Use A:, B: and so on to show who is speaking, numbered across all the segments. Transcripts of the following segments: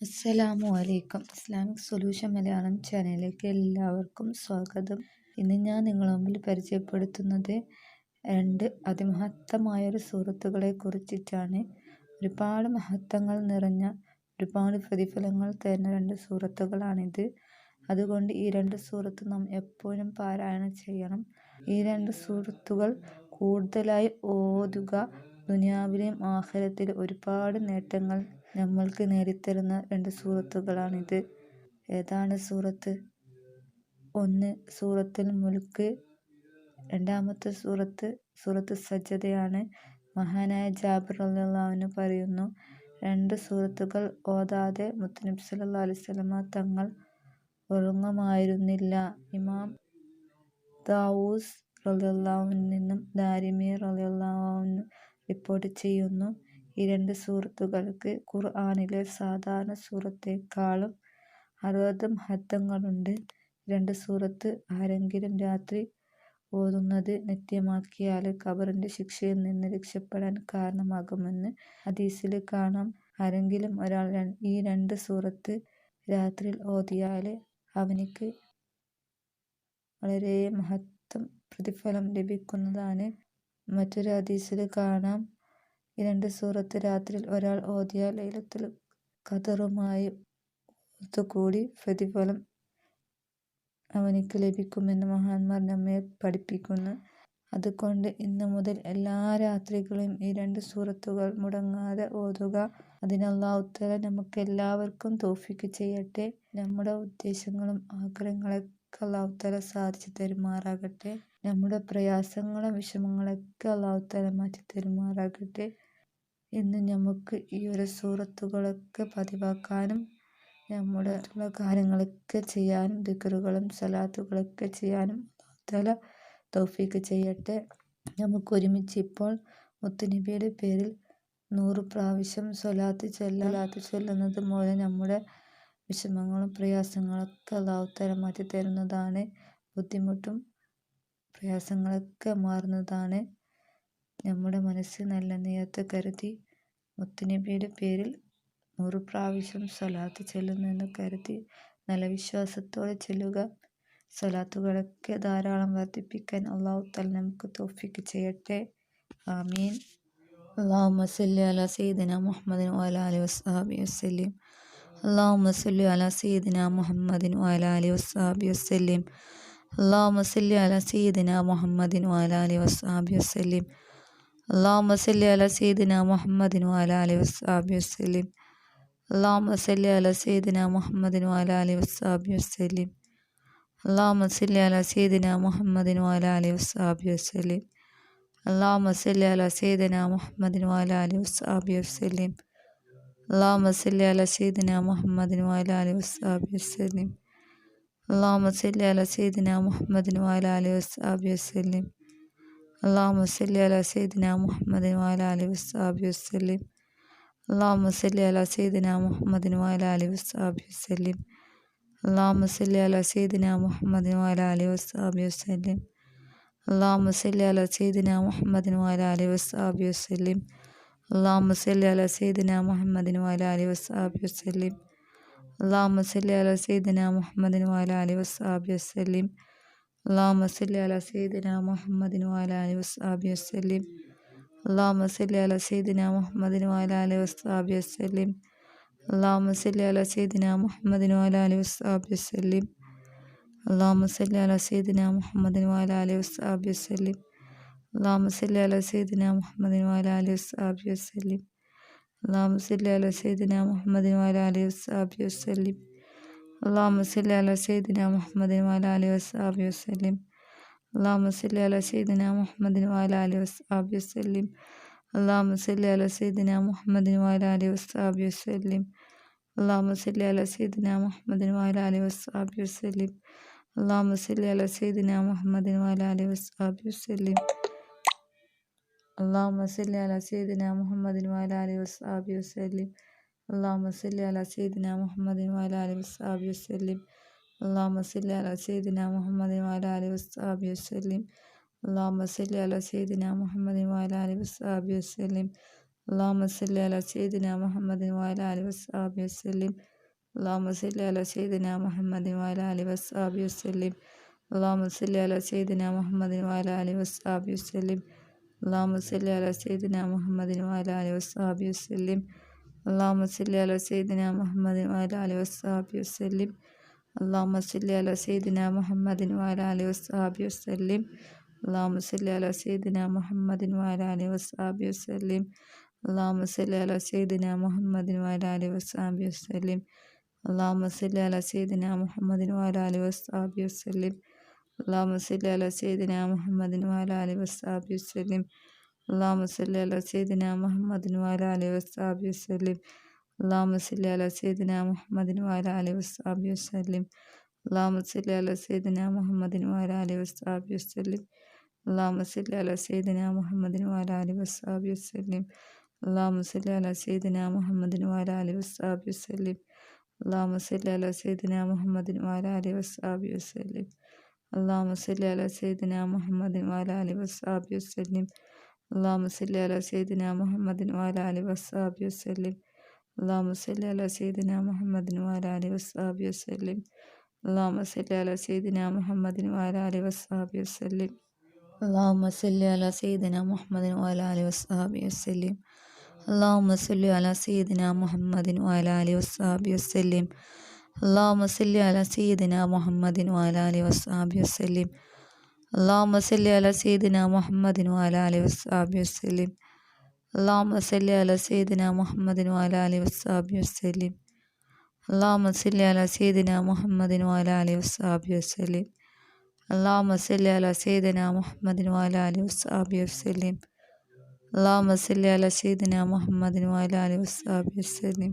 A: അസ്സലാമു അലൈക്കും. Islamic solution Malayalam ചാനലിലേക്ക് എല്ലാവർക്കും സ്വാഗതം. ഇന്ന് ഞാൻ നിങ്ങളെ മുമ്പിൽ പരിചയപ്പെടുത്തുന്നത് രണ്ട് അതിമഹത്തമായൊരു സുഹൃത്തുക്കളെ കുറിച്ചിട്ടാണ്. ഒരുപാട് മഹത്വങ്ങൾ നിറഞ്ഞ ഒരുപാട് പ്രതിഫലങ്ങൾ തരുന്ന രണ്ട് സുഹൃത്തുക്കളാണിത് അതുകൊണ്ട് ഈ രണ്ട് സുഹൃത്ത് നാം എപ്പോഴും പാരായണം ചെയ്യണം. ഈ രണ്ട് സൂറത്തുകൾ കൂടുതലായി ഓതുക ദുനിയാവിലെയും ആഖിറത്തിലും ഒരുപാട് നേട്ടങ്ങൾ നമ്മൾക്ക് നേടിത്തരുന്ന രണ്ട് സൂറത്തുകളാണിത്. ഏതാണ് സൂറത്ത്? ഒന്ന് സൂറത്തുൽ മുൽക്ക് രണ്ടാമത്തെ സൂറത്ത് സൂറത്ത് സജ്ജതയാണ്. മഹാനായ ജാബിർ അള്ളാഹുവിന് പറയുന്നു രണ്ട് സൂറത്തുകൾ ഓതാതെ മുത്തനബ് സല്ലാ അലിസ്ലമ തങ്ങൾ ഉറങ്ങുമായിരുന്നില്ല. ഇമാം ദാവൂസ് റലിയല്ലാഹുവിൽ നിന്നും ദാരിമി റലിയല്ലാഹുവിന് റിപ്പോർട്ട് ചെയ്യുന്നു ഈ രണ്ട് സൂറത്തുകൾക്ക് ഖുർആാനിലെ സാധാരണ സൂറത്തേക്കാളും അറുപത് മഹത്വങ്ങളുണ്ട് രണ്ട് സൂറത്ത് ആരെങ്കിലും രാത്രി ഓതുന്നത് നിത്യമാക്കിയാൽ ഖബറിന്റെ ശിക്ഷയിൽ നിന്ന് രക്ഷപ്പെടാൻ കാരണമാകുമെന്ന് ഹദീസിൽ കാണാം. ആരെങ്കിലും ഒരാൾ ഈ രണ്ട് സൂറത്ത് രാത്രിയിൽ ഓതിയാൽ അവനിക്ക് വളരെ മഹത്വം പ്രതിഫലം ലഭിക്കുന്നതാണ്. മറ്റൊരു ഹദീസിൽ കാണാം. ഈ രണ്ട് സൂറത്ത് രാത്രിയിൽ ഒരാൾ ഓതിയാൽ ലൈലത്തിൽ ഖദറുമായി ഒത്തുകൂടി പ്രതിഫലം അവനിക്ക് ലഭിക്കുമെന്ന് മഹാന്മാർ നമ്മെ പഠിപ്പിക്കുന്നു. അതുകൊണ്ട് ഇന്നു മുതൽ എല്ലാ രാത്രികളും ഈ രണ്ട് സൂറത്തുകൾ മുടങ്ങാതെ ഓതുക. അതിനല്ലാഹുത്തല നമുക്ക് എല്ലാവർക്കും തോഫിക്ക് ചെയ്യട്ടെ. നമ്മുടെ ഉദ്ദേശങ്ങളും ആഗ്രഹങ്ങളൊക്കെ അള്ളാഹുത്തല സാധിച്ചു തരുമാറാകട്ടെ. നമ്മുടെ പ്രയാസങ്ങളും വിഷമങ്ങളൊക്കെ അള്ളാഹുത്താല മാറ്റി തരുമാറാകട്ടെ എന്ന് നമുക്ക് ഈ ഒരു സൂറത്തുകളൊക്കെ പതിവാക്കാനും നമ്മുടെ കാര്യങ്ങളൊക്കെ ചെയ്യാനും ദിക്കറുകളും സലാത്തുകളൊക്കെ ചെയ്യാനും തല തൗഫീക്ക് ചെയ്യട്ടെ. നമുക്ക് ഒരുമിച്ച് ഇപ്പോൾ മുത്തുനബിയുടെ പേരിൽ നൂറ് പ്രാവശ്യം സ്വലാത്ത് ചെല്ലാത്ത് ചൊല്ലുന്നത് മൂലം നമ്മുടെ വിഷമങ്ങളും പ്രയാസങ്ങളൊക്കെ അള്ളാഹുത്തല മാറ്റി തരുന്നതാണ് ബുദ്ധിമുട്ടും പ്രയാസങ്ങളൊക്കെ മാറുന്നതാണ് നമ്മുടെ മനസ്സ് നല്ല നേരത്ത് കരുതി. മുത്തുനബിയുടെ പേരിൽ നൂറ് പ്രാവശ്യം സ്വലാത്ത് ചെല്ലുന്നെന്ന് കരുതി നല്ല വിശ്വാസത്തോടെ ചെല്ലുക. സ്വലാത്തുകളൊക്കെ ധാരാളം വർദ്ധിപ്പിക്കാൻ അള്ളാഹു തൽ നമുക്ക് തോഫിക്ക് ചെയ്യട്ടെ. ആമീൻ. അള്ളാഹു സല്ലി അല സീദിന മുഹമ്മദിൻ വല അലി വസ്ഹാബി വസ്ലിം അള്ളാഹു സല്ലി അല സീദിന മുഹമ്മദിൻ വല അലി വസ്ഹാബി വസ്ലിം അള്ളാഹു സല്ലി അല സീദിന മുഹമ്മദിൻ വാല അലി വസാബി വസ്ലിം അള്ളാഹു സല്ലി അല സീദിന മുഹമ്മദിൻ വാല അലി വസാബി വസ്ലിം അള്ളാഹു സല്ലി അല സീദിന മുഹമ്മദിൻ വാല അലി വസാബി വസ്ലിം അള്ളാഹു സല്ലി അല സീദിന മുഹമ്മദിൻ വാല അലി വസാബി വസ്ലിം അള്ളാഹു സല്ലി അല സീദിന മുഹമ്മദിൻ വാല അലി വസാബി വസ്ലിം അള്ളാഹു സല്ലി അല സീദിന മുഹമ്മദിൻ വാല അലി വസാബി വസ്ലിം അള്ളാഹു സല്ലി അല സൈദിന മുഹമ്മദിന് വാല അലി വസ്സാബി വസ്ലിം അള്ളാഹു സല്ലി അല സൈദിന മുഹമ്മദിന് വാല അലി വസ്സാബി വസ്ലിം അള്ളാഹു സല്ലി അല സൈദിന മുഹമ്മദിന് വാല അലി വസ്സാബി വസ്ലിം അള്ളാഹു സല്ലി അല സൈദിന മുഹമ്മദിന് വാല അലി വസ്സാബി വസ്ലിം അള്ളാഹു സല്ലി അല സൈദിന മുഹമ്മദിന് വാല അലി വസ്സാബി വസ്ലിം അള്ളാഹു സല്ലി അല സൈദിന മുഹമ്മദിന് വാല അലി വസ്സാബി വസ്ലിം അള്ളാഹു മസല്ലി അല സൈദിന മുഹമ്മദിന് വാല അലി വസ്സാബി വസ്ലിം അള്ളാഹു മസല്ലി അല സൈദിന മുഹമ്മദിന് വാല അലി വസ്സാബി വസ്ലിം അള്ളാഹു മസല്ലി അല സൈദിന മുഹമ്മദിന് വാല അലി വസ്സാബി വസ്ലിം അള്ളാഹു മസല്ലി അല സൈദിന മുഹമ്മദിന് വാല അലി വസ്സാബി വസ്ലിം അള്ളാഹു മസല്ലി അല സൈദിന മുഹമ്മദിന് വാല അലി വസ്സാബി വസ്ലിം അള്ളാഹു മസല്ലി അല സൈദിന മുഹമ്മദിന് വാല അലി വസ്സാബി വസ്ലിം അള്ളാഹു സല്ലി അല സൈദിന മുഹമ്മദിൻ വാല അലി വസ്സാബി വസ്ലിം അള്ളാഹു സല്ലി അല സൈദിന മുഹമ്മദിൻ വാല അലി വസ്സാബി വസ്ലിം അള്ളാഹു സല്ലി അല സൈദിന മുഹമ്മദിൻ വാല അലി വസ്സാബി വസ്ലിം അള്ളാഹു സല്ലി അല സൈദിന മുഹമ്മദിൻ വാല അലി വസ്സാബി വസ്ലിം അള്ളാഹു സല്ലി അല സൈദിന മുഹമ്മദിൻ വാല അലി വസ്സാബി വസ്ലിം അള്ളാഹു സല്ലി അല സൈദിന മുഹമ്മദിൻ വാല അലി വസ്സാബി വസ്ലിം അള്ളാഹുമ്മ സല്ലി അല സീദിന മുഹമ്മദിൻ വാല അലി വസ്സാബി വസ്ലിം അള്ളാഹുമ്മ സല്ലി അല സീദിന മുഹമ്മദിൻ വാല അലി വസ്സാബി വസ്ലിം അള്ളാഹുമ്മ സല്ലി അല സീദിന മുഹമ്മദിൻ വാല അലി വസ്സാബി വസ്ലിം അള്ളാഹുമ്മ സല്ലി അല സീദിന മുഹമ്മദിൻ വാല അലി വസ്സാബി വസ്ലിം അള്ളാഹുമ്മ സല്ലി അല സീദിന മുഹമ്മദിൻ വാല അലി വസ്സാബി വസ്ലിം അള്ളാഹുമ്മ സല്ലി അല സീദിന മുഹമ്മദിൻ വാല അലി വസ്സാബി വസ്ലിം അള്ളാഹുമ്മ സല്ലി അല സീദിന മുഹമ്മദിൻ വാല അലി വസ്സാബി വസ്ലിം അള്ളാഹു സല്ലി അല സൈദിന മുഹമ്മദിനും അല അലി വസ്സാബി വസ്ലിം അള്ളാഹു സല്ലി അല സൈദിന മുഹമ്മദിനും അല അലി വസ്സാബി വസ്ലിം അള്ളാഹു സല്ലി അല സൈദിന മുഹമ്മദിനും അല അലി വസ്സാബി വസ്ലിം അള്ളാഹു സല്ലി അല സൈദിന മുഹമ്മദിനും അല അലി വസ്സാബി വസ്ലിം അള്ളാഹു സല്ലി അല സൈദിന മുഹമ്മദിനും അല അലി വസ്സാബി വസ്ലിം അള്ളാഹു സല്ലി അല സൈദിന മുഹമ്മദിനും അല അലി വസ്സാബി വസ്ലിം അള്ളാഹു മുസല്ലി അല സൈദിന മുഹമ്മദിൻ വാല അലി വസ്സാബി വസ്ലിം അള്ളാഹു മുസല്ലി അല സൈദിന മുഹമ്മദിൻ വാല അലി വസ്സാബി വസ്ലിം അള്ളാഹു മുസല്ലി അല സൈദിന മുഹമ്മദിൻ വാല അലി വസ്സാബി വസ്ലിം അള്ളാഹു മുസല്ലി അല സൈദിന മുഹമ്മദിൻ വാല അലി വസ്സാബി വസ്ലിം അള്ളാഹു മുസല്ലി അല സൈദിന മുഹമ്മദിൻ വാല അലി വസ്സാബി വസ്ലിം അള്ളാഹു മുസല്ലി അല സൈദിന മുഹമ്മദിൻ വാല അലി വസ്സാബി വസ്ലിം അള്ളാഹു മുസല്ലി അല സൈദിന മുഹമ്മദിൻ വാല അലി വസ്സാബി വസ്ലിം അള്ളാഹു സല്ലി അല സൈദിന മുഹമ്മദിൻ വാല അലി വസാബി വസ്ലിം അള്ളാഹു സല്ലി അല സൈദിന മുഹമ്മദിൻ വാല അലി വസാബി വസ്ലിം അള്ളാഹു സല്ലി അല സൈദിന മുഹമ്മദിൻ വാല അലി വസാബി വസ്ലിം അള്ളാഹു സല്ലി അല സൈദിന മുഹമ്മദിൻ വാല അലി വസാബി വസ്ലിം അള്ളാഹു സല്ലി അല സൈദിന മുഹമ്മദിൻ വാല അലി വസാബി വസ്ലിം അള്ളാഹു സല്ലി അല സൈദിന മുഹമ്മദിൻ വാല അലി വസാബി വസ്ലിം അള്ളാഹു മസല്ലി അല സീദിന മുഹമ്മദിനു അല അലി വസാബി വസ്ലിം അള്ളാഹു മസല്ലി അല സീദിന മുഹമ്മദിനു അല അലി വസാബി വസ്ലിം അള്ളാഹു മസല്ലി അല സീദിന മുഹമ്മദിനു അല അലി വസാബി വസ്ലിം അള്ളാഹു മസല്ലി അല സീദിന മുഹമ്മദിനു അല അലി വസാബി വസ്ലിം അള്ളാഹു മസല്ലി അല സീദിന മുഹമ്മദിനു അല അലി വസാബി വസ്ലിം അള്ളാഹു മസല്ലി അല സീദിന മുഹമ്മദിനു അല അലി വസാബി വസ്ലിം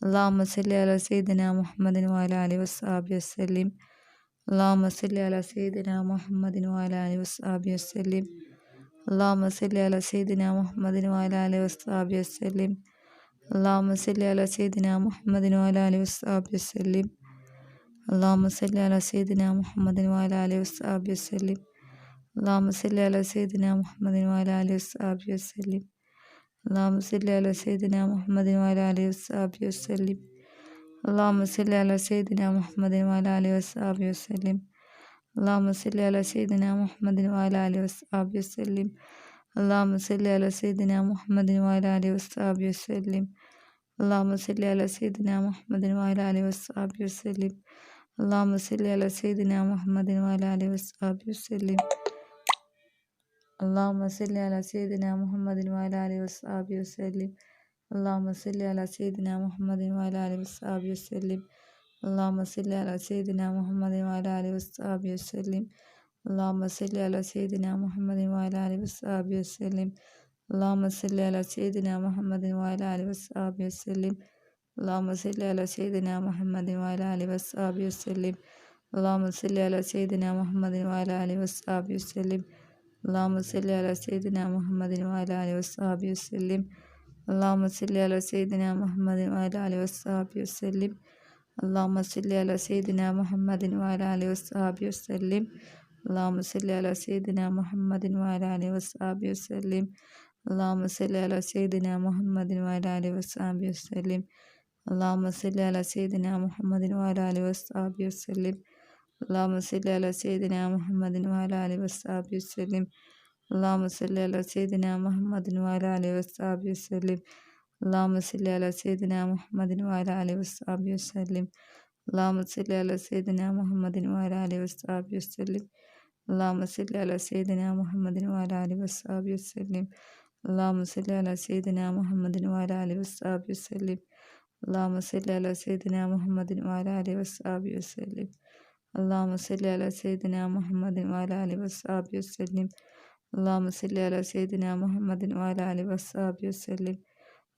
A: അള്ളാഹു സല്ലി അല സീദിന മുഹമ്മദിന് വാല അലി വസാബി വസ്ലിം അള്ളാഹു സല്ലി അല സീദിന മുഹമ്മദിന് വാല അലി വസാബി വസ്ലിം അള്ളാഹു സല്ലി അല സീദിന മുഹമ്മദിന് വാല അലി വസാബി വസ്ലിം അള്ളാഹു സല്ലി അല സീദിന മുഹമ്മദിന് വാല അലി വസാബി വസ്ലിം അള്ളാഹു സല്ലി അല സീദിന മുഹമ്മദിന് വാല അലി വസാബി വസ്ലിം അള്ളാഹു സല്ലി അല സീദിന മുഹമ്മദിന് വാല അലി വസാബി വസ്ലിം അള്ളാഹു സല്ലി അല സൈദിന മുഹമ്മദിൻ വാല അലി വസ്സാബി വസ്ലിം അള്ളാഹു സല്ലി അല സൈദിന മുഹമ്മദിൻ വാല അലി വസ്സാബി വസ്ലിം അള്ളാഹു സല്ലി അല സൈദിന മുഹമ്മദിൻ വാല അലി വസ്സാബി വസ്ലിം അള്ളാഹു സല്ലി അല സൈദിന മുഹമ്മദിൻ വാല അലി വസ്സാബി വസ്ലിം അള്ളാഹു സല്ലി അല സൈദിന മുഹമ്മദിൻ വാല അലി വസ്സാബി വസ്ലിം വസ്ലിം اللهم صل على سيدنا محمد وعلى آله وصحبه وسلم اللهم صل على سيدنا محمد وعلى آله وصحبه وسلم اللهم صل على سيدنا محمد وعلى آله وصحبه وسلم اللهم صل على سيدنا محمد وعلى آله وصحبه وسلم اللهم صل على سيدنا محمد وعلى آله وصحبه وسلم اللهم صل على سيدنا محمد وعلى آله وصحبه وسلم اللهم صل على سيدنا محمد وعلى آله وصحبه وسلم അള്ളാഹു മുസല്ലി അല സൈദിന മുഹമ്മദിനും അല അലി വസ്സാബി വസ്ലിം അള്ളാഹു മുസല്ലി അല സൈദിന മുഹമ്മദിനും അല അലി വസ്സാബി വസ്ലിം അള്ളാഹു മുസല്ലി അല സൈദിന മുഹമ്മദിനും അല അലി വസ്സാബി വസ്ലിം അള്ളാഹു മുസല്ലി അല സൈദിന മുഹമ്മദിനും അല അലി വസ്സാബി വസ്ലിം അള്ളാഹു മുസല്ലി അല സൈദിന മുഹമ്മദിനും അല അലി വസ്സാബി വസ്ലിം അള്ളാഹു മുസല്ലി അല സൈദിന മുഹമ്മദിനും അല അലി വസ്സാബി വസ്ലിം അള്ളാഹു മുസല്ലി അല സൈദിന മുഹമ്മദിന് വാല അലി വസ്സാബി വസ്ലിം അള്ളാഹു മുസല്ലി അല സൈദിന മുഹമ്മദിന് വാല അലി വസ്സാബി വസ്ലിം അള്ളാഹു മുസല്ലി അല സൈദിന മുഹമ്മദിന് വാല അലി വസ്സാബി വസ്ലിം അള്ളാഹു മുസല്ലി അല സൈദിന മുഹമ്മദിന് വാല അലി വസ്സാബി വസ്ലിം അള്ളാഹു മുസല്ലി അല സൈദിന മുഹമ്മദിന് വാല അലി വസ്സാബി വസ്ലിം അള്ളാഹു മുസല്ലി അല സൈദിന മുഹമ്മദിന് വാല അലി വസ്സാബി വസ്ലിം അള്ളാഹു മുസല്ലി അല സൈദിന മുഹമ്മദിന് വാല അലി വസ്സാബി വസ്ലിം അള്ളാഹു സല്ലി അല സൈദിന മുഹമ്മദിൻ വാല അലി വസാബി വസ്ലിം അള്ളാഹു സല്ലി അല സൈദിന മുഹമ്മദിൻ വാല അലി വസാബി വസ്ലിം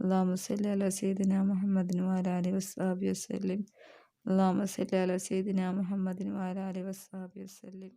A: അള്ളാഹു സല്ലി അല സൈദിന മുഹമ്മദിൻ വാല അലി വസാബി വസ്ലിം അള്ളാഹു സല്ലി അല സൈദിന മുഹമ്മദിൻ വാല അലി വസാബി വസ്ലിം